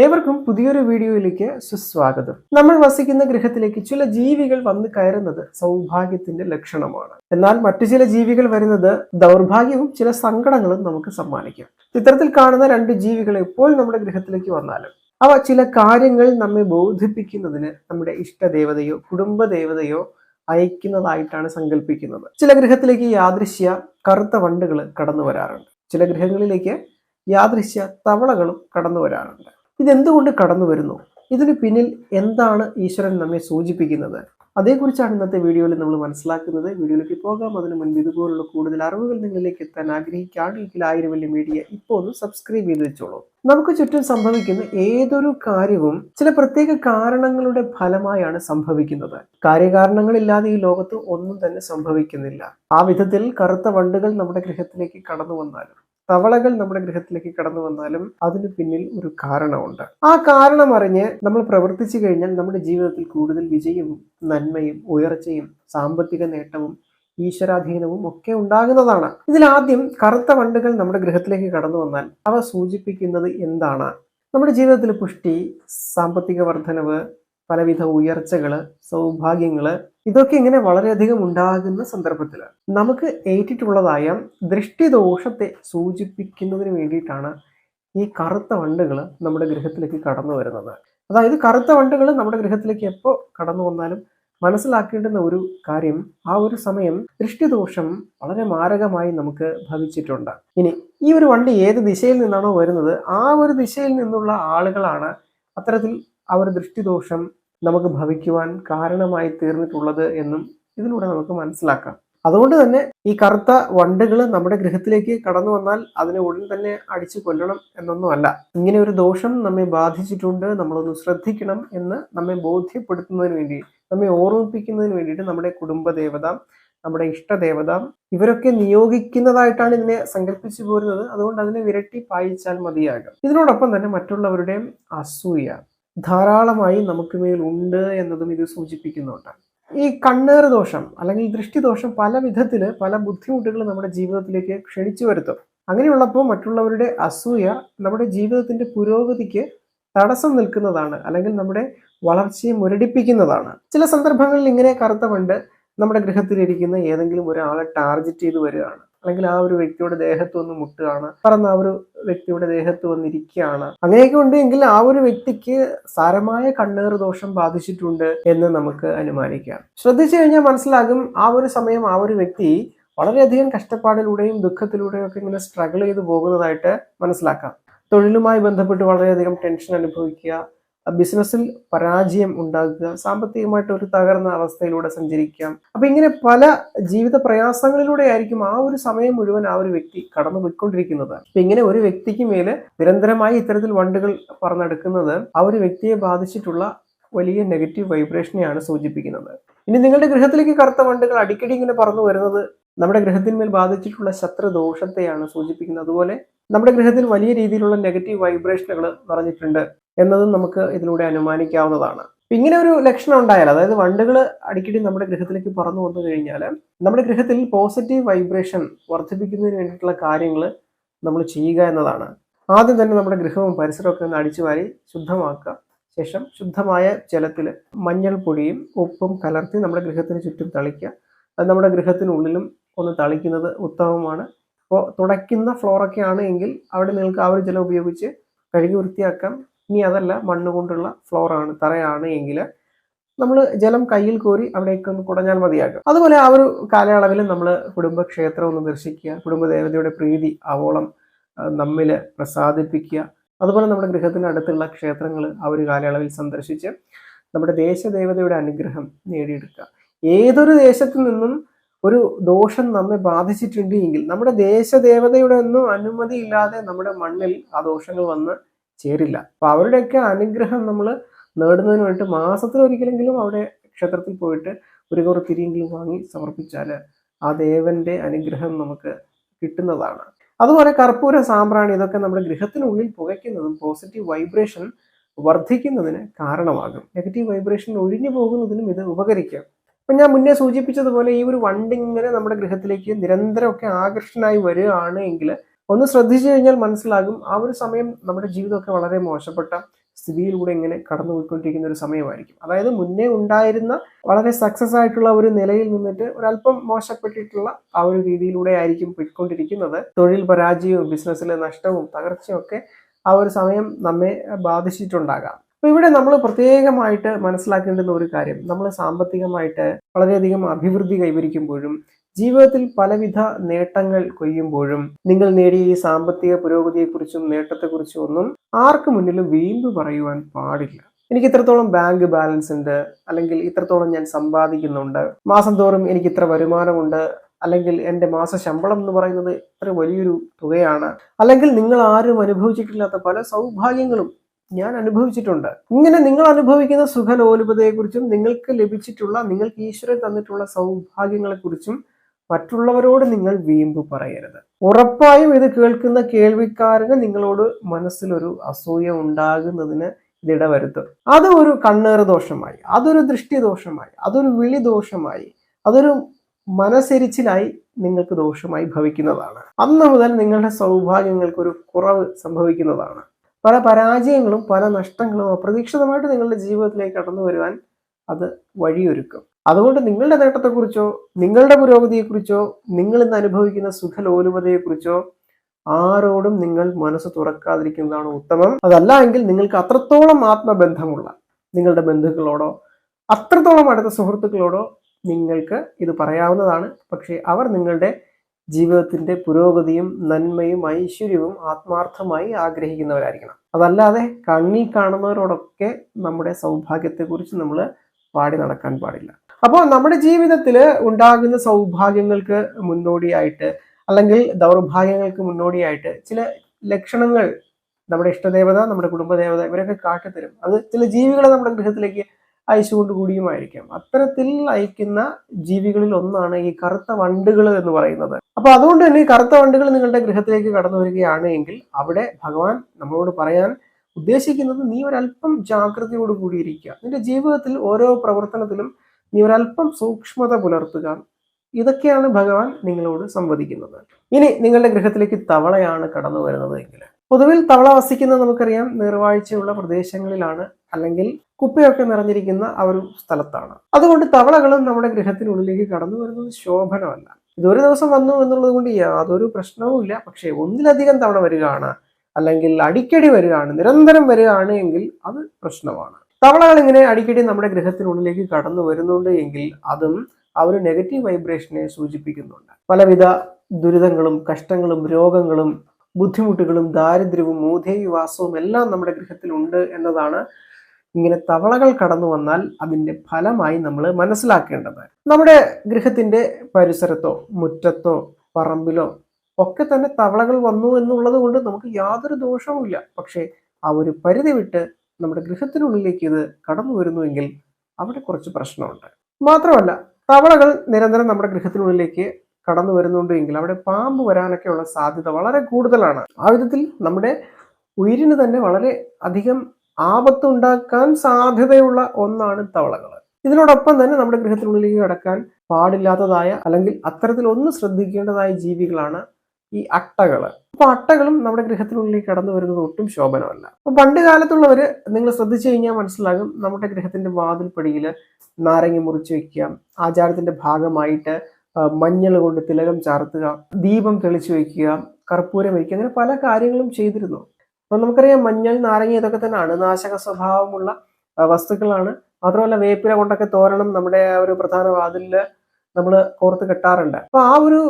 ഏവർക്കും പുതിയൊരു വീഡിയോയിലേക്ക് സുസ്വാഗതം. നമ്മൾ വസിക്കുന്ന ഗൃഹത്തിലേക്ക് ചില ജീവികൾ വന്നു കയറുന്നത് സൗഭാഗ്യത്തിന്റെ ലക്ഷണമാണ്. എന്നാൽ മറ്റു ചില ജീവികൾ വരുന്നത് ദൗർഭാഗ്യവും ചില സങ്കടങ്ങളും നമുക്ക് സമ്മാനിക്കും. ചിത്രത്തിൽ കാണുന്ന രണ്ട് ജീവികൾ എപ്പോൾ നമ്മുടെ ഗൃഹത്തിലേക്ക് വന്നാലും അവ ചില കാര്യങ്ങൾ നമ്മെ ബോധിപ്പിക്കുന്നതിന് നമ്മുടെ ഇഷ്ടദേവതയോ കുടുംബദേവതയോ അയക്കുന്നതായിട്ടാണ് സങ്കല്പിക്കുന്നത് ചില ഗൃഹത്തിലേക്ക് യാദൃശ്യ കറുത്ത വണ്ടുകൾ കടന്നു വരാറുണ്ട്. ചില ഗൃഹങ്ങളിലേക്ക് യാദൃശ്യ തവളകളും കടന്നു വരാറുണ്ട്. ഇതെന്തുകൊണ്ട് കടന്നു വരുന്നു? ഇതിന് പിന്നിൽ എന്താണ് ഈശ്വരൻ നമ്മെ സൂചിപ്പിക്കുന്നത്? അതേക്കുറിച്ചാണ് ഇന്നത്തെ വീഡിയോയിൽ നമ്മൾ മനസ്സിലാക്കുന്നത്. വീഡിയോയിലേക്ക് പോകാം. അതിന് മുൻപ് ഇതുപോലുള്ള കൂടുതൽ അറിവുകൾ നിങ്ങളിലേക്ക് എത്താൻ ആഗ്രഹിക്കുകയാണെങ്കിൽ ആയിരം വലിയ മീഡിയ ഇപ്പോൾ ഒന്ന് സബ്സ്ക്രൈബ് ചെയ്ത് വെച്ചോളൂ. നമുക്ക് ചുറ്റും സംഭവിക്കുന്ന ഏതൊരു കാര്യവും ചില പ്രത്യേക കാരണങ്ങളുടെ ഫലമായാണ് സംഭവിക്കുന്നത്. കാര്യകാരണങ്ങളില്ലാതെ ഈ ലോകത്ത് ഒന്നും തന്നെ സംഭവിക്കുന്നില്ല. ആ വിധത്തിൽ കറുത്ത വണ്ടുകൾ നമ്മുടെ ഗൃഹത്തിലേക്ക് കടന്നു വന്നാലും തവളകൾ നമ്മുടെ ഗ്രഹത്തിലേക്ക് കടന്നു വന്നാലും അതിന് പിന്നിൽ ഒരു കാരണമുണ്ട്. ആ കാരണം അറിഞ്ഞ് നമ്മൾ പ്രവർത്തിച്ചു കഴിഞ്ഞാൽ നമ്മുടെ ജീവിതത്തിൽ കൂടുതൽ വിജയവും നന്മയും ഉയർച്ചയും സാമ്പത്തിക നേട്ടവും ഈശ്വരാധീനവും ഒക്കെ ഉണ്ടാകുന്നതാണ്. ഇതിൽ ആദ്യം കറുത്ത വണ്ടുകൾ നമ്മുടെ ഗൃഹത്തിലേക്ക് കടന്നു വന്നാൽ അവ സൂചിപ്പിക്കുന്നത് എന്താണ്? നമ്മുടെ ജീവിതത്തിൽ പുഷ്ടി സാമ്പത്തിക വർധനവ് പലവിധ ഉയർച്ചകൾ സൗഭാഗ്യങ്ങൾ ഇതൊക്കെ ഇങ്ങനെ വളരെയധികം ഉണ്ടാകുന്ന സന്ദർഭത്തിൽ നമുക്ക് ഏറ്റിട്ടുള്ളതായ ദൃഷ്ടിദോഷത്തെ സൂചിപ്പിക്കുന്നതിന് വേണ്ടിയിട്ടാണ് ഈ കറുത്ത വണ്ടുകൾ നമ്മുടെ ഗൃഹത്തിലേക്ക് കടന്നു വരുന്നത്. അതായത് കറുത്ത വണ്ടുകൾ നമ്മുടെ ഗൃഹത്തിലേക്ക് എപ്പോൾ കടന്നു വന്നാലും മനസ്സിലാക്കേണ്ടുന്ന ഒരു കാര്യം ആ ഒരു സമയം ദൃഷ്ടിദോഷം വളരെ മാരകമായി നമുക്ക് ഭവിച്ചിട്ടുണ്ട്. ഇനി ഈ ഒരു വണ്ടി ഏത് ദിശയിൽ നിന്നാണോ വരുന്നത് ആ ഒരു ദിശയിൽ നിന്നുള്ള ആളുകളാണ് അത്തരത്തിൽ ഒരു ദൃഷ്ടിദോഷം നമുക്ക് ഭവിക്കുവാൻ കാരണമായി തീർന്നിട്ടുള്ളത് എന്നും ഇതിലൂടെ നമുക്ക് മനസ്സിലാക്കാം. അതുകൊണ്ട് തന്നെ ഈ കറുത്ത വണ്ടുകൾ നമ്മുടെ ഗൃഹത്തിലേക്ക് കടന്നു വന്നാൽ അതിനെ ഉടൻ തന്നെ അടിച്ചു കൊല്ലണം എന്നൊന്നുമല്ല. ഇങ്ങനെ ഒരു ദോഷം നമ്മെ ബാധിച്ചിട്ടുണ്ട് നമ്മളൊന്ന് ശ്രദ്ധിക്കണം എന്ന് നമ്മെ ബോധ്യപ്പെടുത്തുന്നതിന് വേണ്ടി നമ്മെ ഓർമ്മിപ്പിക്കുന്നതിന് വേണ്ടിയിട്ട് നമ്മുടെ കുടുംബദേവത നമ്മുടെ ഇഷ്ടദേവത ഇവരൊക്കെ നിയോഗിക്കുന്നതായിട്ടാണ് ഇതിനെ സങ്കല്പിച്ചു പോരുന്നത്. അതുകൊണ്ട് അതിനെ വിരട്ടി പായിച്ചാൽ മതിയാകും. ഇതിനോടൊപ്പം തന്നെ മറ്റുള്ളവരുടെ അസൂയ ധാരാളമായി നമുക്ക് മേൽ ഉണ്ട് എന്നതും ഇത് സൂചിപ്പിക്കുന്നുണ്ട്. ഈ കണ്ണേറ് ദോഷം അല്ലെങ്കിൽ ദൃഷ്ടിദോഷം പല വിധത്തിൽ പല ബുദ്ധിമുട്ടുകൾ നമ്മുടെ ജീവിതത്തിലേക്ക് ക്ഷണിച്ചു വരുത്തും. അങ്ങനെയുള്ളപ്പോൾ മറ്റുള്ളവരുടെ അസൂയ നമ്മുടെ ജീവിതത്തിന്റെ പുരോഗതിക്ക് തടസ്സം നിൽക്കുന്നതാണ് അല്ലെങ്കിൽ നമ്മുടെ വളർച്ചയെ മുരടിപ്പിക്കുന്നതാണ്. ചില സന്ദർഭങ്ങളിൽ ഇങ്ങനെ കറുത്ത പണ്ട് നമ്മുടെ ഗൃഹത്തിലിരിക്കുന്ന ഏതെങ്കിലും ഒരാളെ ടാർഗറ്റ് ചെയ്ത് വരികയാണ്. അല്ലെങ്കിൽ ആ ഒരു വ്യക്തിയുടെ ദേഹത്ത് വന്ന് മുട്ടുകയാണ്. പറന്ന് ആ ഒരു വ്യക്തിയുടെ ദേഹത്ത് വന്നിരിക്കുകയാണ്. അങ്ങനെയൊക്കെ ഉണ്ടെങ്കിൽ ആ ഒരു വ്യക്തിക്ക് സാരമായ കണ്ണേറ് ദോഷം ബാധിച്ചിട്ടുണ്ട് എന്ന് നമുക്ക് അനുമാനിക്കാം. ശ്രദ്ധിച്ചു കഴിഞ്ഞാൽ മനസ്സിലാകും ആ ഒരു സമയം ആ ഒരു വ്യക്തി വളരെയധികം കഷ്ടപ്പാടിലൂടെയും ദുഃഖത്തിലൂടെയും ഒക്കെ ഇങ്ങനെ സ്ട്രഗിൾ ചെയ്ത് പോകുന്നതായിട്ട് മനസ്സിലാക്കാം. തൊഴിലുമായി ബന്ധപ്പെട്ട് വളരെയധികം ടെൻഷൻ അനുഭവിക്കുക. ബിസിനസ്സിൽ പരാജയം ഉണ്ടാകുക സാമ്പത്തികമായിട്ട് ഒരു തകർന്ന അവസ്ഥയിലൂടെ സഞ്ചരിക്കാം. അപ്പൊ ഇങ്ങനെ പല ജീവിത പ്രയാസങ്ങളിലൂടെ ആയിരിക്കും ആ ഒരു സമയം മുഴുവൻ ആ ഒരു വ്യക്തി കടന്നു പോയിക്കൊണ്ടിരിക്കുന്നത് അപ്പൊ ഇങ്ങനെ ഒരു വ്യക്തിക്ക് മേൽ നിരന്തരമായി ഇത്തരത്തിൽ വണ്ടുകൾ പറന്നെടുക്കുന്നത് ആ ഒരു വ്യക്തിയെ ബാധിച്ചിട്ടുള്ള വലിയ നെഗറ്റീവ് വൈബ്രേഷനെയാണ് സൂചിപ്പിക്കുന്നത്. ഇനി നിങ്ങളുടെ ഗൃഹത്തിലേക്ക് കറുത്ത വണ്ടുകൾ അടിക്കടി ഇങ്ങനെ പറന്നു വരുന്നത് നമ്മുടെ ഗ്രഹത്തിന്മേൽ ബാധിച്ചിട്ടുള്ള ശത്രുദോഷത്തെയാണ് സൂചിപ്പിക്കുന്നത്. അതുപോലെ നമ്മുടെ ഗ്രഹത്തിൽ വലിയ രീതിയിലുള്ള നെഗറ്റീവ് വൈബ്രേഷനുകൾ നിറഞ്ഞിട്ടുണ്ട് എന്നതും നമുക്ക് ഇതിലൂടെ അനുമാനിക്കാവുന്നതാണ്. ഇങ്ങനെ ഒരു ലക്ഷണം ഉണ്ടായാൽ അതായത് വണ്ടുകൾ അടിക്കടി നമ്മുടെ ഗ്രഹത്തിലേക്ക് പറന്നു വന്നു കഴിഞ്ഞാൽ നമ്മുടെ ഗ്രഹത്തിൽ പോസിറ്റീവ് വൈബ്രേഷൻ വർദ്ധിപ്പിക്കുന്നതിന് വേണ്ടിയിട്ടുള്ള കാര്യങ്ങൾ നമ്മൾ ചെയ്യുക എന്നതാണ്. ആദ്യം തന്നെ നമ്മുടെ ഗൃഹവും പരിസരമൊക്കെ ഒന്ന് അടിച്ചു വാരി ശുദ്ധമാക്കുക. ശേഷം ശുദ്ധമായ ജലത്തിൽ മഞ്ഞൾപ്പൊടിയും ഉപ്പും കലർത്തി നമ്മുടെ ഗൃഹത്തിന് ചുറ്റും തളിക്കുക. അത് നമ്മുടെ ഗൃഹത്തിനുള്ളിലും ഒന്ന് തളിക്കുന്നത് ഉത്തമമാണ്. അപ്പോൾ തുടയ്ക്കുന്ന ഫ്ലോറൊക്കെ ആണ് എങ്കിൽ അവിടെ നിങ്ങൾക്ക് ആ ഒരു ജലം ഉപയോഗിച്ച് കഴുകി വൃത്തിയാക്കാം. ഇനി അതല്ല മണ്ണ് കൊണ്ടുള്ള ഫ്ലോറാണ് തറയാണ് എങ്കിൽ നമ്മൾ ജലം കയ്യിൽ കോരി അവിടേക്ക് ഒന്ന് കുടഞ്ഞാൽ മതിയാകും. അതുപോലെ ആ ഒരു കാലയളവിൽ നമ്മൾ കുടുംബക്ഷേത്രം ഒന്ന് ദർശിക്കുക കുടുംബദേവതയുടെ പ്രീതി ആവോളം നമ്മിൽ പ്രസാദിപ്പിക്കുക. അതുപോലെ നമ്മുടെ ഗൃഹത്തിന് അടുത്തുള്ള ക്ഷേത്രങ്ങൾ ആ ഒരു കാലയളവിൽ സന്ദർശിച്ച് നമ്മുടെ ദേശദേവതയുടെ അനുഗ്രഹം നേടിയെടുക്കുക. ഏതൊരു ദേശത്തു നിന്നും ഒരു ദോഷം നമ്മെ ബാധിച്ചിട്ടുണ്ട് എങ്കിൽ നമ്മുടെ ദേശദേവതയുടെ ഒന്നും അനുമതി ഇല്ലാതെ നമ്മുടെ മണ്ണിൽ ആ ദോഷങ്ങൾ വന്ന് ചേരില്ല. അപ്പൊ അവരുടെയൊക്കെ അനുഗ്രഹം നമ്മൾ നേടുന്നതിന് വേണ്ടി മാസത്തിൽ ഒരിക്കലെങ്കിലും അവിടെ ക്ഷേത്രത്തിൽ പോയിട്ട് ഒരു കുറ തിരിയെങ്കിലും വാങ്ങി സമർപ്പിച്ചാൽ ആ ദേവന്റെ അനുഗ്രഹം നമുക്ക് കിട്ടുന്നതാണ്. അതുപോലെ കർപ്പൂര സാമ്പ്രാണി ഇതൊക്കെ നമ്മുടെ ഗൃഹത്തിനുള്ളിൽ പുകയ്ക്കുന്നതും പോസിറ്റീവ് വൈബ്രേഷൻ വർദ്ധിക്കുന്നതിന് കാരണമാകും. നെഗറ്റീവ് വൈബ്രേഷൻ ഒഴിഞ്ഞു പോകുന്നതിനും ഇത് ഉപകരിക്കാം. അപ്പൊ ഞാൻ മുന്നേ സൂചിപ്പിച്ചതുപോലെ ഈ ഒരു വണ്ടിങ്ങനെ നമ്മുടെ ഗൃഹത്തിലേക്ക് നിരന്തരമൊക്കെ ആകർഷണമായി വരികയാണ് എങ്കിൽ ഒന്ന് ശ്രദ്ധിച്ചു കഴിഞ്ഞാൽ മനസ്സിലാകും ആ ഒരു സമയം നമ്മുടെ ജീവിതമൊക്കെ വളരെ മോശപ്പെട്ട സ്ഥിതിയിലൂടെ ഇങ്ങനെ കടന്നു കടന്നുപോയിക്കൊണ്ടിരിക്കുന്ന ഒരു സമയമായിരിക്കും. അതായത് മുന്നേ ഉണ്ടായിരുന്ന വളരെ സക്സസ് ആയിട്ടുള്ള ഒരു നിലയിൽ നിന്നിട്ട് ഒരല്പം മോശപ്പെട്ടിട്ടുള്ള ആ ഒരു രീതിയിലൂടെ ആയിരിക്കും പോയിക്കൊണ്ടിരിക്കുന്നത്. തൊഴിൽ പരാജയവും ബിസിനസ്സിലെ നഷ്ടവും തകർച്ചയും ഒക്കെ ആ ഒരു സമയം നമ്മെ ബാധിച്ചിട്ടുണ്ടാകാം. അപ്പൊ ഇവിടെ നമ്മൾ പ്രത്യേകമായിട്ട് മനസ്സിലാക്കേണ്ടുന്ന ഒരു കാര്യം നമ്മൾ സാമ്പത്തികമായിട്ട് വളരെയധികം അഭിവൃദ്ധി കൈവരിക്കുമ്പോഴും ജീവിതത്തിൽ പലവിധ നേട്ടങ്ങൾ കൊയ്യുമ്പോഴും നിങ്ങൾ നേടിയ ഈ സാമ്പത്തിക പുരോഗതിയെക്കുറിച്ചും നേട്ടത്തെക്കുറിച്ചും ഒന്നും ആർക്ക് മുന്നിലും വീമ്പ് പറയുവാൻ പാടില്ല. എനിക്ക് ഇത്രത്തോളം ബാങ്ക് ബാലൻസ് ഉണ്ട് അല്ലെങ്കിൽ ഇത്രത്തോളം ഞാൻ സമ്പാദിക്കുന്നുണ്ട് മാസം തോറും എനിക്ക് ഇത്ര വരുമാനമുണ്ട് അല്ലെങ്കിൽ എന്റെ മാസ ശമ്പളം എന്ന് പറയുന്നത് ഇത്ര വലിയൊരു തുകയാണ് അല്ലെങ്കിൽ നിങ്ങൾ ആരും അനുഭവിച്ചിട്ടില്ലാത്ത പല സൗഭാഗ്യങ്ങളും ഞാൻ അനുഭവിച്ചിട്ടുണ്ട്. ഇങ്ങനെ നിങ്ങൾ അനുഭവിക്കുന്ന സുഖലോലുപതയെക്കുറിച്ചും നിങ്ങൾക്ക് ലഭിച്ചിട്ടുള്ള നിങ്ങൾക്ക് ഈശ്വരൻ തന്നിട്ടുള്ള സൗഭാഗ്യങ്ങളെക്കുറിച്ചും മറ്റുള്ളവരോട് നിങ്ങൾ വീമ്പ് പറയരുത്. ഉറപ്പായും ഇത് കേൾക്കുന്ന കേൾവിക്കാരന് നിങ്ങളോട് മനസ്സിലൊരു അസൂയ ഉണ്ടാകുന്നതിന് ഇതിടവരുത്തും അത് ഒരു കണ്ണേറ് ദോഷമായി അതൊരു ദൃഷ്ടി ദോഷമായി അതൊരു വിളി ദോഷമായി അതൊരു മനസ്സെരിച്ചിലായി നിങ്ങൾക്ക് ദോഷമായി ഭവിക്കുന്നതാണ്. അന്ന് മുതൽ നിങ്ങളുടെ സൗഭാഗ്യങ്ങൾക്കൊരു കുറവ് സംഭവിക്കുന്നതാണ്. പല പരാജയങ്ങളും പല നഷ്ടങ്ങളും അപ്രതീക്ഷിതമായിട്ട് നിങ്ങളുടെ ജീവിതത്തിലേക്ക് കടന്നു വരുവാൻ അത് വഴിയൊരുക്കും. അതുകൊണ്ട് നിങ്ങളുടെ നേട്ടത്തെക്കുറിച്ചോ നിങ്ങളുടെ പുരോഗതിയെക്കുറിച്ചോ നിങ്ങൾ ഇന്ന് അനുഭവിക്കുന്ന സുഖലോലുപതയെക്കുറിച്ചോ ആരോടും നിങ്ങൾ മനസ്സ് തുറക്കാതിരിക്കുന്നതാണ് ഉത്തമം. അതല്ല എങ്കിൽ നിങ്ങൾക്ക് അത്രത്തോളം ആത്മബന്ധമുള്ള നിങ്ങളുടെ ബന്ധുക്കളോടോ അത്രത്തോളം അടുത്ത സുഹൃത്തുക്കളോടോ നിങ്ങൾക്ക് ഇത് പറയാവുന്നതാണ്. പക്ഷേ അവർ നിങ്ങളുടെ ജീവിതത്തിന്റെ പുരോഗതിയും നന്മയും ഐശ്വര്യവും ആത്മാർത്ഥമായി ആഗ്രഹിക്കുന്നവരായിരിക്കണം. അതല്ലാതെ കണ്ണി കാണുന്നവരോടൊക്കെ നമ്മുടെ സൗഭാഗ്യത്തെക്കുറിച്ച് നമ്മൾ പാടി നടക്കാൻ പാടില്ല. അപ്പോൾ നമ്മുടെ ജീവിതത്തിൽ ഉണ്ടാകുന്ന സൗഭാഗ്യങ്ങൾക്ക് മുന്നോടിയായിട്ട് അല്ലെങ്കിൽ ദൗർഭാഗ്യങ്ങൾക്ക് മുന്നോടിയായിട്ട് ചില ലക്ഷണങ്ങൾ നമ്മുടെ ഇഷ്ടദേവത നമ്മുടെ കുടുംബദേവത ഇവരൊക്കെ കാട്ടിത്തരും. അത് ചില ജീവികളെ നമ്മുടെ ഗൃഹത്തിലേക്ക് അയച്ചുകൊണ്ട് കൂടിയുമായിരിക്കാം. അത്തരത്തിൽ അയക്കുന്ന ജീവികളിൽ ഒന്നാണ് ഈ കറുത്ത വണ്ടുകൾ എന്ന് പറയുന്നത്. അപ്പൊ അതുകൊണ്ട് തന്നെ കറുത്ത വണ്ടുകൾ നിങ്ങളുടെ ഗൃഹത്തിലേക്ക് കടന്നു വരികയാണ് എങ്കിൽ അവിടെ ഭഗവാൻ നമ്മളോട് പറയാൻ ഉദ്ദേശിക്കുന്നത് നീ ഒരല്പം ജാഗ്രതയോട് കൂടിയിരിക്കുക നിന്റെ ജീവിതത്തിൽ ഓരോ പ്രവർത്തനത്തിലും നീ ഒരല്പം സൂക്ഷ്മത പുലർത്തുക. ഇതൊക്കെയാണ് ഭഗവാൻ നിങ്ങളോട് സംവദിക്കുന്നത്. ഇനി നിങ്ങളുടെ ഗൃഹത്തിലേക്ക് തവളയാണ് കടന്നു വരുന്നത് എങ്കിൽ പൊതുവിൽ തവള വസിക്കുന്ന നമുക്കറിയാം നീർവാഴ്ചയുള്ള പ്രദേശങ്ങളിലാണ് അല്ലെങ്കിൽ കുപ്പയൊക്കെ നിറഞ്ഞിരിക്കുന്ന ആ ഒരു സ്ഥലത്താണ്. അതുകൊണ്ട് തവളകളും നമ്മുടെ ഗൃഹത്തിനുള്ളിലേക്ക് കടന്നു വരുന്നത് ശോഭനമല്ല. ഇതൊരു ദിവസം വന്നു എന്നുള്ളത് കൊണ്ട് യാതൊരു പ്രശ്നവുമില്ല പക്ഷേ ഒന്നിലധികം തവണ വരികയാണ്. അല്ലെങ്കിൽ അടിക്കടി വരികയാണ് നിരന്തരം വരികയാണ് എങ്കിൽ അത് പ്രശ്നമാണ്. തവളകൾ ഇങ്ങനെ അടിക്കടി നമ്മുടെ ഗൃഹത്തിനുള്ളിലേക്ക് കടന്നു വരുന്നുണ്ട് എങ്കിൽ അതും ആ ഒരു നെഗറ്റീവ് വൈബ്രേഷനെ സൂചിപ്പിക്കുന്നുണ്ട്. പലവിധ ദുരിതങ്ങളും കഷ്ടങ്ങളും രോഗങ്ങളും ബുദ്ധിമുട്ടുകളും ദാരിദ്ര്യവും മൂധേവിവാസവും എല്ലാം നമ്മുടെ ഗൃഹത്തിലുണ്ട് എന്നതാണ് ഇങ്ങനെ തവളകൾ കടന്നു വന്നാൽ അതിന്റെ ഫലമായി നമ്മൾ മനസ്സിലാക്കേണ്ടത്. നമ്മുടെ ഗൃഹത്തിന്റെ പരിസരത്തോ മുറ്റത്തോ പറമ്പിലോ ഒക്കെ തന്നെ തവളകൾ വന്നു എന്നുള്ളത് കൊണ്ട് നമുക്ക് യാതൊരു ദോഷവുമില്ല. പക്ഷേ ആ ഒരു പരിധി വിട്ട് നമ്മുടെ ഗൃഹത്തിനുള്ളിലേക്ക് ഇത് കടന്നു വരുന്നുവെങ്കിൽ അവിടെ കുറച്ച് പ്രശ്നമുണ്ട്. മാത്രമല്ല തവളകൾ നിരന്തരം നമ്മുടെ ഗൃഹത്തിനുള്ളിലേക്ക് കടന്നു വരുന്നുണ്ട് എങ്കിൽ അവിടെ പാമ്പ് വരാനൊക്കെയുള്ള സാധ്യത വളരെ കൂടുതലാണ്. ആ വിധത്തിൽ നമ്മുടെ ഉയിരിന് തന്നെ വളരെ അധികം ആപത്തുണ്ടാക്കാൻ സാധ്യതയുള്ള ഒന്നാണ് തവളകൾ ഇതിനോടൊപ്പം തന്നെ നമ്മുടെ ഗൃഹത്തിനുള്ളിലേക്ക് കടക്കാൻ പാടില്ലാത്തതായ അല്ലെങ്കിൽ അത്തരത്തിൽ ഒന്ന് ശ്രദ്ധിക്കേണ്ടതായ ജീവികളാണ് ഈ അട്ടകൾ അപ്പൊ അട്ടകളും നമ്മുടെ ഗൃഹത്തിനുള്ളിലേക്ക് കടന്നു വരുന്നത് ഒട്ടും ശോഭനമല്ല. അപ്പൊ പണ്ട് കാലത്തുള്ളവര് നിങ്ങൾ ശ്രദ്ധിച്ചു കഴിഞ്ഞാൽ മനസ്സിലാകും നമ്മുടെ ഗൃഹത്തിന്റെ വാതിൽപ്പടിയിൽ നാരങ്ങ മുറിച്ചു വെക്കാം ആചാരത്തിന്റെ ഭാഗമായിട്ട് മഞ്ഞൾ കൊണ്ട് തിലകം ചാർത്തുക ദീപം തെളിച്ചു വയ്ക്കുക കർപ്പൂരം വയ്ക്കുക അങ്ങനെ പല കാര്യങ്ങളും ചെയ്തിരുന്നു. അപ്പൊ നമുക്കറിയാം മഞ്ഞൾ നാരങ്ങ ഇതൊക്കെ തന്നെ അണുനാശക സ്വഭാവമുള്ള വസ്തുക്കളാണ്. മാത്രമല്ല വേപ്പില കൊണ്ടൊക്കെ തോരണം നമ്മുടെ ഒരു പ്രധാന വാതിലിൽ നമ്മൾ കോർത്ത് കെട്ടാറുണ്ട്. അപ്പൊ ആ ഒരു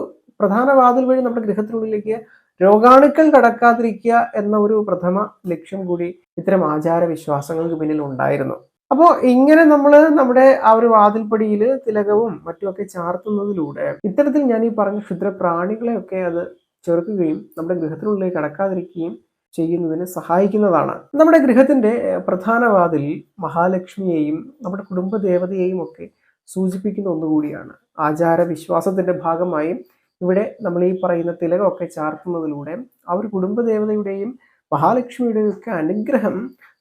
പ്രധാന വാതിൽ വഴി നമ്മുടെ ഗൃഹത്തിനുള്ളിലേക്ക് രോഗാണുക്കൾ കടക്കാതിരിക്കുക എന്ന ഒരു പ്രഥമ ലക്ഷ്യം കൂടി ഇത്തരം ആചാര വിശ്വാസങ്ങൾക്ക് പിന്നിൽ ഉണ്ടായിരുന്നു. അപ്പോൾ ഇങ്ങനെ നമ്മൾ നമ്മുടെ ആ ഒരു വാതിൽപ്പടിയിൽ തിലകവും മറ്റുമൊക്കെ ചാർത്തുന്നതിലൂടെ ഇത്തരത്തിൽ ഞാൻ ഈ പറഞ്ഞ ക്ഷുദ്ര പ്രാണികളെയൊക്കെ അത് ചെറുക്കുകയും നമ്മുടെ ഗൃഹത്തിനുള്ളിലേക്ക് കടക്കാതിരിക്കുകയും ചെയ്യുന്നതിന് സഹായിക്കുന്നതാണ്. നമ്മുടെ ഗൃഹത്തിന്റെ പ്രധാന വാതിൽ മഹാലക്ഷ്മിയെയും നമ്മുടെ കുടുംബദേവതയെയും ഒക്കെ സൂചിപ്പിക്കുന്ന ഒന്നുകൂടിയാണ് ആചാര വിശ്വാസത്തിന്റെ ഭാഗമായും ഇവിടെ നമ്മൾ ഈ പറയുന്ന തിലകമൊക്കെ ചാർത്തുന്നതിലൂടെ ആ ഒരു കുടുംബദേവതയുടെയും മഹാലക്ഷ്മിയുടെയും ഒക്കെ അനുഗ്രഹം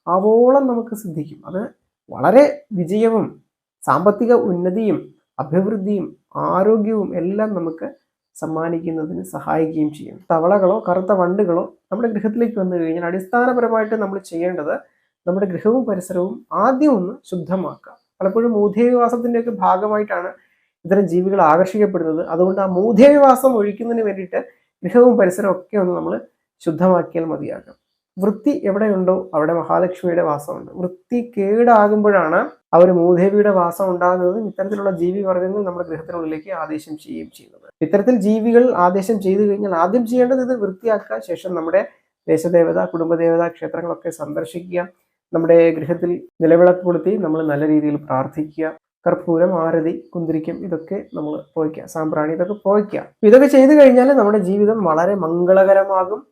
ആവോളം നമുക്ക് സിദ്ധിക്കും. അത് വളരെ വിജയവും സാമ്പത്തിക ഉന്നതിയും അഭിവൃദ്ധിയും ആരോഗ്യവും എല്ലാം നമുക്ക് സമ്മാനിക്കുന്നതിന് സഹായിക്കുകയും ചെയ്യും. തവളകളോ കറുത്ത വണ്ടുകളോ നമ്മുടെ ഗൃഹത്തിലേക്ക് വന്നു കഴിഞ്ഞാൽ അടിസ്ഥാനപരമായിട്ട് നമ്മൾ ചെയ്യേണ്ടത് നമ്മുടെ ഗൃഹവും പരിസരവും ആദ്യം ഒന്ന് ശുദ്ധമാക്കുക. പലപ്പോഴും മൂധേവിവാസത്തിന്റെയൊക്കെ ഭാഗമായിട്ടാണ് ഇത്തരം ജീവികൾ ആകർഷിക്കപ്പെടുന്നത്. അതുകൊണ്ട് ആ മൂധേവിവാസം ഒഴിക്കുന്നതിന് വേണ്ടിയിട്ട് ഗൃഹവും പരിസരവും ഒക്കെ ഒന്ന് നമ്മൾ ശുദ്ധമാക്കിയാൽ മതിയാകും. വൃത്തി എവിടെയുണ്ടോ അവിടെ മഹാലക്ഷ്മിയുടെ വാസമുണ്ട്. വൃത്തി കേടാകുമ്പോഴാണ് ഒരു മൂദേവിയുടെ വാസം ഉണ്ടാകുന്നതും. ഇത്തരത്തിലുള്ള ജീവി വർഗങ്ങൾ നമ്മുടെ ഗൃഹത്തിനുള്ളിലേക്ക് ആദേശം ചെയ്യുകയും ചെയ്യുന്നത്. ഇത്തരത്തിൽ ജീവികൾ ആദേശം ചെയ്തു കഴിഞ്ഞാൽ ആദ്യം ചെയ്യേണ്ടത് ഇത് വൃത്തിയാക്കുക. ശേഷം നമ്മുടെ ദേശദേവത കുടുംബദേവത ക്ഷേത്രങ്ങളൊക്കെ സന്ദർശിക്കുക. നമ്മുടെ ഗൃഹത്തിൽ നിലവിളക്ക് കൊളുത്തി നമ്മൾ നല്ല രീതിയിൽ പ്രാർത്ഥിക്കുക. കർപ്പൂരം ആരതി കുന്തിരിക്കം ഇതൊക്കെ നമ്മൾ പോയിക്കുക. സാമ്പ്രാണി ഇതൊക്കെ പോയിക്കുക. ഇതൊക്കെ ചെയ്തു കഴിഞ്ഞാൽ നമ്മുടെ ജീവിതം വളരെ മംഗളകരമാകും.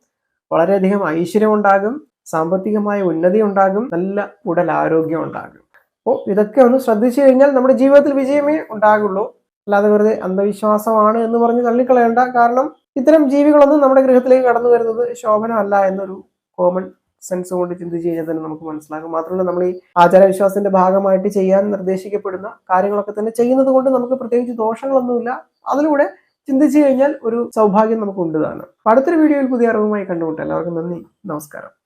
വളരെയധികം ഐശ്വര്യം ഉണ്ടാകും സാമ്പത്തികമായ ഉന്നതി ഉണ്ടാകും നല്ല ഉടൽ ആരോഗ്യം ഉണ്ടാകും. അപ്പോൾ ഇതൊക്കെ ഒന്ന് ശ്രദ്ധിച്ചു കഴിഞ്ഞാൽ നമ്മുടെ ജീവിതത്തിൽ വിജയമേ ഉണ്ടാകുള്ളൂ. അല്ലാതെ വെറുതെ അന്ധവിശ്വാസമാണ് എന്ന് പറഞ്ഞ് തള്ളിക്കളയേണ്ട കാരണം ഇത്തരം ജീവികളൊന്നും നമ്മുടെ ഗൃഹത്തിലേക്ക് കടന്നു വരുന്നത് ശോഭനമല്ല എന്നൊരു കോമൺ സെൻസ് കൊണ്ട് ചിന്തിച്ച് കഴിഞ്ഞാൽ തന്നെ നമുക്ക് മനസ്സിലാകും. മാത്രമല്ല നമ്മൾ ഈ ആചാരവിശ്വാസത്തിന്റെ ഭാഗമായിട്ട് ചെയ്യാൻ നിർദ്ദേശിക്കപ്പെടുന്ന കാര്യങ്ങളൊക്കെ തന്നെ ചെയ്യുന്നത് കൊണ്ട് നമുക്ക് പ്രത്യേകിച്ച് ദോഷങ്ങളൊന്നുമില്ല. അതിലൂടെ ചിന്തിച്ചു കഴിഞ്ഞാൽ ഒരു സൗഭാഗ്യം നമുക്ക് ഉണ്ട് അടുത്തൊരു വീഡിയോയിൽ പുതിയ അറിവുമായി കണ്ടുമുട്ടാം. എല്ലാവർക്കും നന്ദി. നമസ്കാരം.